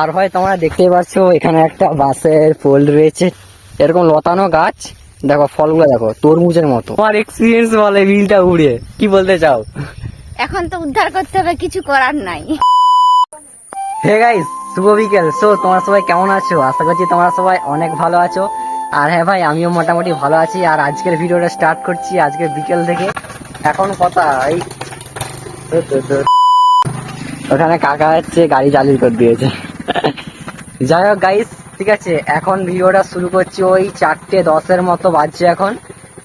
আর হয় তোমরা দেখতেই পাচ্ছ এখানে একটা বাঁশের পোল রয়েছে। এরকম লতানো গাছ। দেখো ফলগুলো দেখো তরমুজের মতো। তোমার এক্সপিরিয়েন্স বলে বিলটা উড়ে কি বলতে চাও? এখন তো উদ্ধার করতে হবে কিছু করার নাই। হে গাইস শুভ বিকেল। সো তোমরা সবাই কেমন আছো? আশা করছি তোমরা সবাই অনেক ভালো আছো। আর হ্যাঁ ভাই আমিও মোটামুটি ভালো আছি। আর আজকের ভিডিওটা স্টার্ট করছি আজকে বিকেল থেকে। এখন কথা এই। ওখানে কাকা হচ্ছে গাড়ি চালু করে দিয়েছে। যাই হোক গাইস ঠিক আছে, এখন ভিডিওটা শুরু করছি ওই চারটে দশের মতো বাজছে এখন।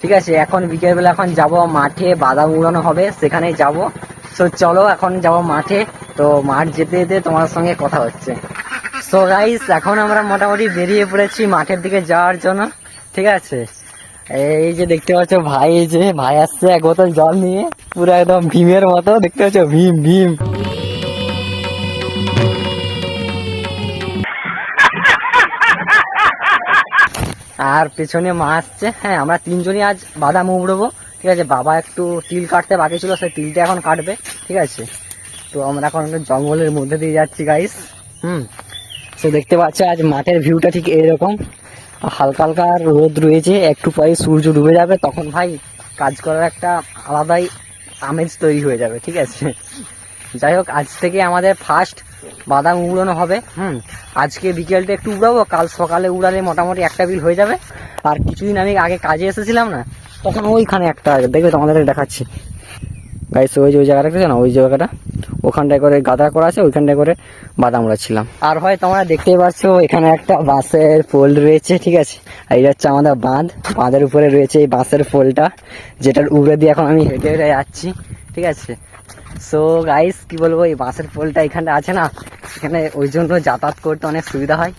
ঠিক আছে, এখন বিকেলবেলা এখন যাব মাঠে বাদাম উড়ানো হবে সেখানে যাব। সো চলো এখন যাব মাঠে, তো মাঠ যেতে যেতে তোমার সঙ্গে কথা হচ্ছে। সো গাইস এখন আমরা মোটামুটি বেরিয়ে পড়েছি মাঠের দিকে যাওয়ার জন্য। ঠিক আছে, এই যে দেখতে পাচ্ছ ভাই যে ভাই আসছে এক বোতল জল নিয়ে, পুরো একদম ভীমের মতো, দেখতে পাচ্ছ? ভীম ভীম। আর পেছনে মা আসছে। হ্যাঁ আমরা তিনজনই আজ বাদাম উবড়বো, ঠিক আছে? বাবা একটু তিল কাটতে বাকি ছিল, সেই তিলটা এখন কাটবে, ঠিক আছে? তো আমরা এখন জঙ্গলের মধ্যে দিয়ে যাচ্ছি গাইস হুম। তো দেখতে পাচ্ছ, আজ মাঠের ভিউটা ঠিক এরকম। হালকা হালকা রোদ রয়েছে, একটু পরে সূর্য ডুবে যাবে, তখন ভাই কাজ করার একটা আলাদাই আমেজ তৈরি হয়ে যাবে, ঠিক আছে? যাই হোক, আজ থেকে আমাদের ফার্স্ট বাদাম উড়ানো হবে। হুম। আজকে বিকেলটা একটু উড়াবো কাল সকালে উড়ালে মোটামুটি একটা বিল হয়ে যাবে। আর কিছুদিন আমি আগে কাজে এসেছিলাম না তখন ওইখানে একটা দেখবে তোমাদের দেখাচ্ছি। গাইস ওই যে ওই জায়গাটা দেখছ না? ওই জায়গাটা? ওখানটায় করে গাদা করা আছে ওইখানটায় করে বাদাম উড়াচ্ছিলাম। আর হয় তোমরা দেখতেই পাচ্ছ এখানে একটা বাঁশের পোল রয়েছে ঠিক আছে? আর এটা হচ্ছে আমাদের বাঁধ। বাঁধের উপরে রয়েছে এই বাঁশের পোলটা যেটার উপরে দিয়ে এখন আমি হেঁটে হেঁটে যাচ্ছি। ঠিক আছে? সো গাইস কি বলব? এই বাঁশের পোলটা এখানটা আছে না? এখানে ওই জন্য যাতায়াত করতে অনেক সুবিধা হয়।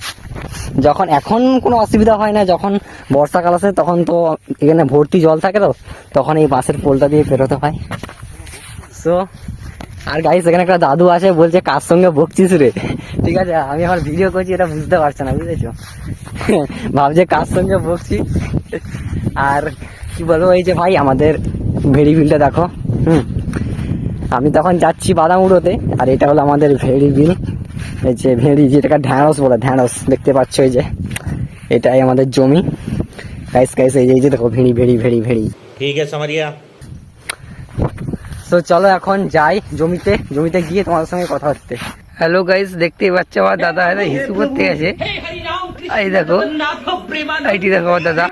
যখন এখন কোনো অসুবিধা হয় না, যখন বর্ষাকাল আসে, তখন তো এখানে ভর্তি জল থাকে তো, তখন এই বাঁশের পোলটা দিয়ে পেরোতে হয়। সো আর গাইস এখানে একটা দাদু আছে, বলছে, কার সঙ্গে বকছিস রে? ঠিক আছে? আমি আমার ভিডিও করছি, এটা বুঝতে পারছে না, বুঝেছ? ভাবছে, কার সঙ্গে বকছি আর কি বলব, এই যে ভাই, আমাদের ভেড়ি বিলটা দেখো, হুম। আমি তখন যাচ্ছি বাদাম উড়োতে আর এটা হলো আমাদের ভেড়ি বিল। এই যে ভেড়ি যেটাকে ঢ্যাঁড়স বলে ঢ্যাঁড়স দেখতে পাচ্ছ এই যে। এটাই আমাদের জমি। গাইস গাইস এই যে এই যে দেখো ভেড়ি ভেড়ি ভেড়ি ভেড়ি। ঠিক আছে মারিয়া। তো চলো এখন যাই জমিতে জমিতে গিয়ে তোমাদের সঙ্গে কথা হচ্ছে। হ্যালো গাইস দেখতে পাচ্ছ আমার দাদা হয়তো হিসু করতে গেছে। এই দেখো এইটি দেখো আমার দাদা।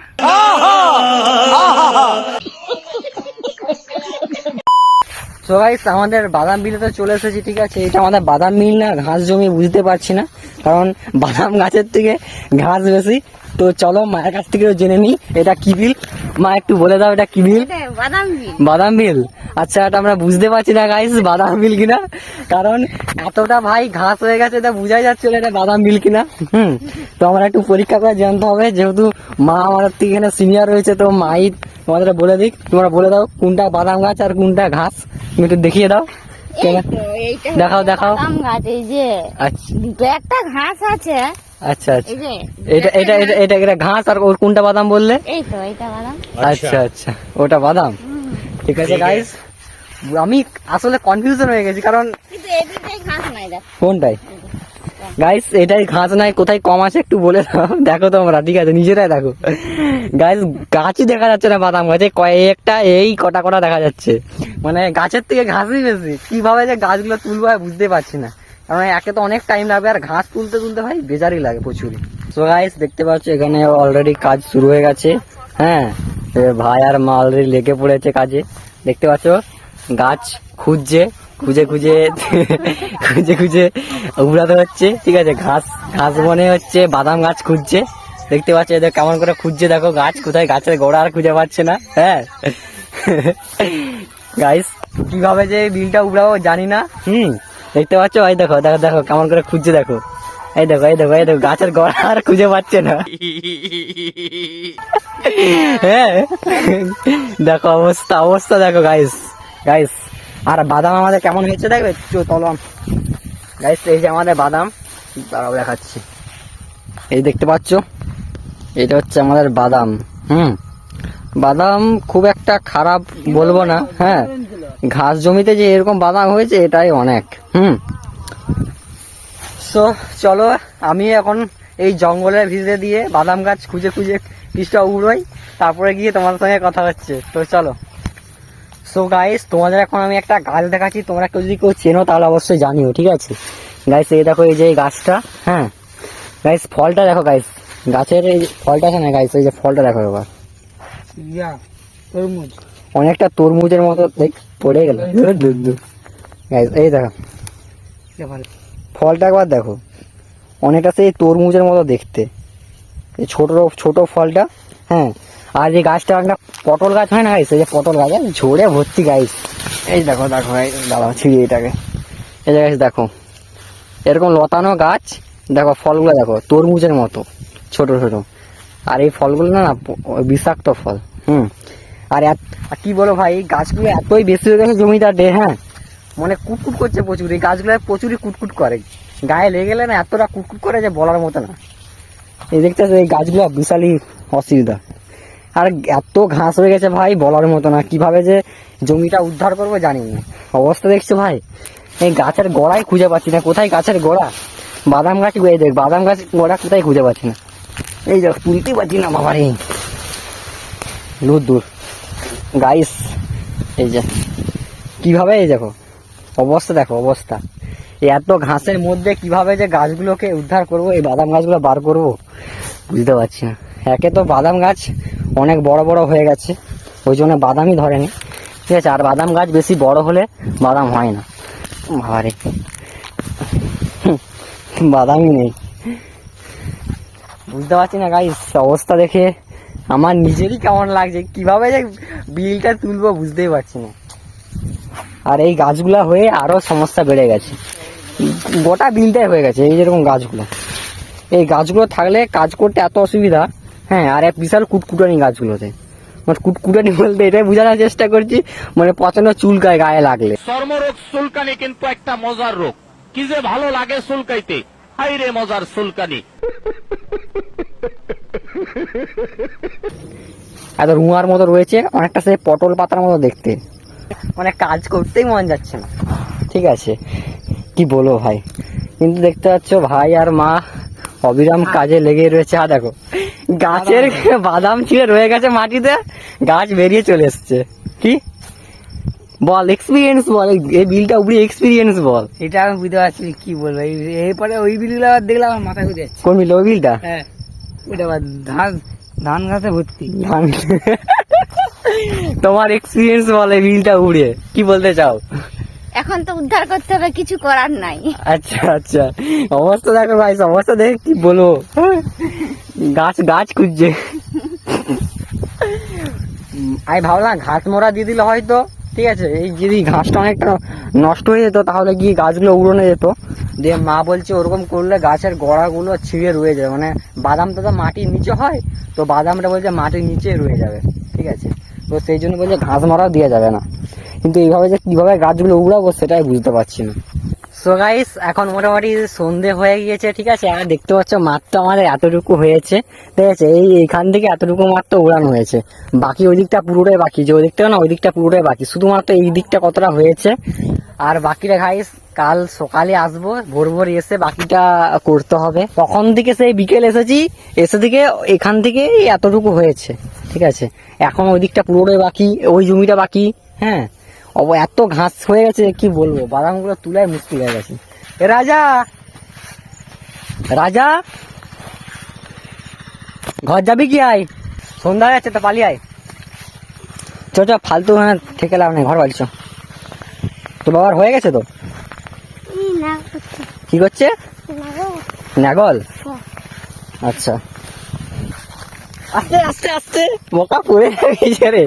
তো গাইস আমাদের বাদাম বিলে তো চলে এসেছি ঠিক আছে? এটা আমাদের বাদাম মিল না ঘাস জমি বুঝতে পারছি না কারণ বাদাম গাছের থেকে ঘাস বেশি। তো চলো মায়ের কাছ থেকেও জেনে নিই এটা কি বিল? মা একটু বলে দাও এটা কি বিল? বাদাম বিল। বাদাম মিল আচ্ছা এটা আমরা বুঝতে পারছি না গাইস বাদাম মিল কিনা? কারণ এতটা ভাই ঘাস হয়ে গেছে এটা বোঝাই যাচ্ছিল এটা বাদাম মিল কিনা। হুম তো আমরা একটু পরীক্ষা করে জানতে হবে যেহেতু মা আমাদের থেকে এখানে সিনিয়র রয়েছে তো মাই তোমাদের বলে দিক তোমরা বলে দাও কোনটা বাদাম গাছ আর কোনটা ঘাস। তুমি একটু দেখিয়ে দাও। এই কেন? তো, এইটা দেখাও, দেখাও। গাছ এই যে। আচ্ছা। দুটো একটা ঘাস আছে। আচ্ছা আচ্ছা। এটা এটা এটা এটা এটা ঘাস আর ওর কোনটা বাদাম বললে? এই তো এইটা বাদাম। আচ্ছা আচ্ছা। ওটা বাদাম। ঠিক আছে গাইস আমি আসলে কনফিউশন হয়ে গেছি কারণ কোনটাই? গাইস এটাই ঘাস নাই কোথায় কম আছে একটু বলে দাও। দেখো তোমরা, ঠিক আছে, নিজেরাই দেখো। গাইস গাছই দেখা যাচ্ছে না বাদাম গাছে, কয়েকটা এই কটা কটা দেখা যাচ্ছে। মানে গাছের থেকে ঘাসই বেশি। কীভাবে যে গাছগুলো তুলবো বুঝতে পারছি না। কারণ একে তো অনেক টাইম লাগবে, আর ঘাস তুলতে তুলতে ভাই বেজারই লাগে প্রচুর তো গাইস দেখতে পাচ্ছ, এখানে অলরেডি কাজ শুরু হয়ে গেছে। হ্যাঁ ভাই আর মা অলরেডি লেগে পড়েছে কাজে। দেখতে পাচ্ছ, গাছ খুঁজছে। খুঁজে খুঁজে খুঁজে খুঁজে উড়াতে হচ্ছে, ঠিক আছে? ঘাস ঘাস বনে হচ্ছে, বাদাম গাছ খুঁজছে। দেখতে পাচ্ছ, এদের কেমন করে খুঁজছে দেখো গাছ, কোথায় গাছের গোড়া আর খুঁজে পাচ্ছে না হ্যাঁ? গাইস কীভাবে যে বিলটা উড়াবো জানি না, হুম? দেখতে পাচ্ছ? এই দেখো দেখো দেখো, কেমন করে খুঁজছে দেখো। এই দেখো এই দেখো এই দেখো, গাছের গোড়া আর খুঁজে পাচ্ছে না। হ্যাঁ? দেখো অবস্থা অবস্থা দেখো গাইস গাইস আর বাদাম আমাদের কেমন হয়েছে দেখবে? তলম। গাইস এই যে আমাদের বাদাম। দাঁড়াও, দেখাচ্ছি। এই দেখতে পাচ্ছ? এটা হচ্ছে আমাদের বাদাম। হুম। বাদাম খুব একটা খারাপ বলব না হ্যাঁ। ঘাস জমিতে যে এরকম বাদাম হয়েছে, এটাই অনেক। হুম। সো চলো, আমি এখন এই জঙ্গলের ভিতরে দিয়ে বাদাম গাছ খুঁজে খুঁজে পিসটা উড়োই। তারপরে গিয়ে তোমাদের সঙ্গে কথা হচ্ছে। তো চলো। সো গাইস তোমাদের এখন আমি একটা গাছ দেখাচ্ছি। তোমরা কেউ যদি কেউ চেনো তাহলে অবশ্যই জানিও ঠিক আছে? গাইস এই দেখো এই যে গাছটা হ্যাঁ? গাইস ফলটা দেখো গাইস গাছের এই ফলটা আছে না গাইস এই যে ফলটা দেখো এবার তরমুজ। অনেকটা তরমুজের মতো দেখ পড়ে গেল। গাইস এই দেখো। ফলটা একবার দেখো। অনেকটা সেই তরমুজের মতো দেখতে। এই ছোট ছোট ফলটা হ্যাঁ? আর এই গাছটা একটা পটল গাছ হয় না গাইস এই যে পটল গাছ ঝোড়ে ভর্তি গাইস এই দেখো দেখো দাঁড়াও ছিঁড়ি এটাকে। এই যে গাছ দেখো। এরকম লতানো গাছ, দেখো, ফলগুলো দেখো, তরমুজের মতো, ছোট ছোট। আর এই ফলগুলো না বিষাক্ত ফল, হুম। আর কি বলো ভাই গাছগুলো এতই বেশি হয়ে গেছে জমিদার হ্যাঁ? মানে কুটকুট করছে প্রচুর। এই গাছগুলো প্রচুরই কুটকুট করে। গায়ে লেগে গেলে না, এতটা কুটকুট করে যে বলার মতো না। এই দেখতে এই গাছগুলো বিশালই অসুবিধা। আর এত ঘাস হয়ে গেছে ভাই, বলার মতো না। কীভাবে যে জমিটা উদ্ধার করব জানি না। অবস্থা দেখছ ভাই? এই গাছের গোড়াই খুঁজে পাচ্ছি না। কোথায় গাছের গোড়া? বাদাম গাছ এই দেখ, বাদাম গাছ গোড়া কোথায় খুঁজে পাচ্ছি না। এই দেখ, তুলতে পারছি না বাবারে দূর দূর। গাইস এই যে, কীভাবে এই দেখো? অবস্থা দেখো, অবস্থা। এই এত ঘাসের মধ্যে কীভাবে যে গাছগুলোকে উদ্ধার করব, এই বাদাম গাছগুলো বার করব, বুঝতে পারছি না। একে তো বাদাম গাছ অনেক বড় বড় হয়ে গেছে, ওই জন্য বাদামই ধরেনি। ঠিক আছে, আর বাদাম গাছ বেশি বড় হলে বাদাম হয় না। ভারে বাদামই নেই। বুঝতে পারছি না গাইস অবস্থা দেখে আমার নিজেরই কেমন লাগছে, কীভাবে যে বিলটা তুলবো বুঝতেই পারছি না। আর এই গাছগুলা হয়ে আরও সমস্যা বেড়ে গেছে। গোটা বিলটাই হয়ে গেছে, এই যেরকম গাছগুলো। এই গাছগুলো থাকলে কাজ করতে এত অসুবিধা হ্যাঁ আর এক বিশাল কুটকুটানি গাছগুলোতে। মানে কুটকুটানি বলতে এটাই বোঝানোর চেষ্টা করছি মানে পচানো চুলকায় গায়ে লাগলে। চর্মরোগ চুলকানি কিন্তু একটা মজার রোগ। কি যে ভালো লাগে চুলকাইতে। হাই রে মজার চুলকানি। এত রুয়ার মতো রয়েছে অনেকটা সে পটল পাতার মতো দেখতে। মানে কাজ করতেই মন যাচ্ছে না। ঠিক আছে কি বলব ভাই? কিন্তু দেখতে পাচ্ছ ভাই আর মা অবিরাম কাজে লেগে রয়েছে। আর দেখো। গাছের বাদাম। ছিঁড়ে রয়ে গেছে মাটিতে গাছ বেরিয়ে চলে এসছে। কি? বল এক্সপিরিয়েন্স বল এই- বিলটা উপরে এক্সপিরিয়েন্স বল। এটা আমি বুঝতে পারছি কি বলব। এই এরপরে ওই বিলগুলো আবার দেখলাম আমার মাথা ঘুরে যাচ্ছে। কোন বিল ওই বিলটা? হ্যাঁ ওটা আবার ধান ধান গাছে ভর্তি। ধান- তোমার এক্সপিরিয়েন্স বলে বিলটা উড়ে কি বলতে চাও? এখন তো উদ্ধার করতে হবে কিছু করার নাই। আচ্ছা আচ্ছা। অবস্থা দেখো ভাই অবস্থা দেখে কি বলব? গাছ গাছ খুঁজছে। আমি ভাবলাম ঘাস মোড়া দিয়ে দিলে হয়তো, ঠিক আছে, এই যদি ঘাসটা অনেকটা নষ্ট হয়ে যেত, তাহলে গিয়ে গাছগুলো উড়োনো যেত। দিয়ে মা বলছে, ওরকম করলে গাছের গোড়াগুলো ছিঁড়ে রয়ে যাবে। মানে বাদামটা তো মাটির নিচে হয়, তো বাদামটা বলছে মাটির নিচে রয়ে যাবে, ঠিক আছে। তো সেই জন্য বলছে ঘাস মারাও দেওয়া যাবে না। কিন্তু এইভাবে যে কীভাবে গাছগুলো উড়াবো, সেটাই বুঝতে পারছি না। সো গাইস এখন মোটামুটি সন্ধে হয়ে গিয়েছে, ঠিক আছে? আর দেখতে পাচ্ছ মাত্র আমাদের এতটুকু হয়েছে। ঠিক আছে, এই এইখান থেকে এতটুকু মাত্র উড়ানো হয়েছে। বাকি ওই দিকটা পুরোটাই বাকি। যে ওই দিকটা না, ওই দিকটা পুরোটাই বাকি। শুধুমাত্র এই দিকটা কতটা হয়েছে। আর বাকিটা গাইস কাল সকালে আসব, ভোর ভোর এসে বাকিটা করতে হবে। তখন থেকে সেই বিকেল এসেছি, এসে থেকে এখান থেকে এতটুকু হয়েছে। ঠিক আছে? এখন ওই দিকটা পুরোটাই বাকি, ওই জমিটা বাকি হ্যাঁ? অব এত ঘাস হয়ে গেছে, কি বলব? বাদামগুলো তুলাই মুশকিল হয়ে গেছে। এ রাজা! রাজা! ঘর যাবি কি আয়? সন্ধ্যা হয়ে যাচ্ছে তো, পালিয়ে আয়। চ চ, ফালতু হ্যাঁ থেকে লাভ নেই, ঘর বাড়ি চ। তো বাবার হয়ে গেছে তো? কি করছে? নাগল? আচ্ছা। আস্তে আস্তে আস্তে, বোকা পড়ে গেছে রে।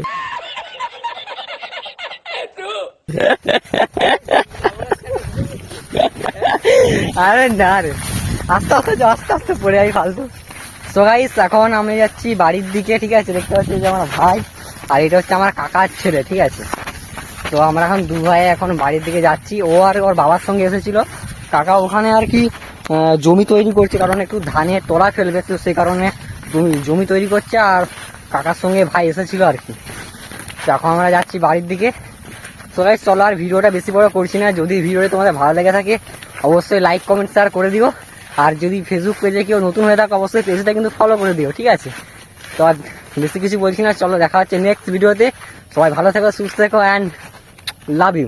আরে না রে। আস্তে আস্তে আস্তে আস্তে পড়ে যাই ফালতু। তো গাইস এখন আমি যাচ্ছি বাড়ির দিকে, ঠিক আছে? দেখতে পাচ্ছি যে আমার ভাই, আর এটা হচ্ছে আমার কাকার ছেলে, ঠিক আছে? তো আমরা এখন দু ভাই এখন বাড়ির দিকে যাচ্ছি। ও আর ওর বাবার সঙ্গে এসেছিল। কাকা ওখানে আর কি জমি তৈরি করছে, কারণ একটু ধানের তোলা ফেলবে, তো সেই কারণে জমি জমি তৈরি করছে, আর কাকার সঙ্গে ভাই এসেছিল আর কি। তো এখন আমরা যাচ্ছি বাড়ির দিকে। গাইস চলো আর ভিডিওটা বেশি বড় করছি না। যদি ভিডিওটা তোমাদের ভালো লেগে থাকে, অবশ্যই লাইক কমেন্ট শেয়ার করে দিও। আর যদি ফেসবুক পেজে কেউ নতুন হয়ে থাকো, অবশ্যই পেজটা কিন্তু ফলো করে দিও, ঠিক আছে? তো আর বেশি কিছু বলছি না, চলো দেখা হচ্ছে নেক্সট ভিডিওতে সবাই ভালো থেকো, সুস্থ থেকো অ্যান্ড লাভ ইউ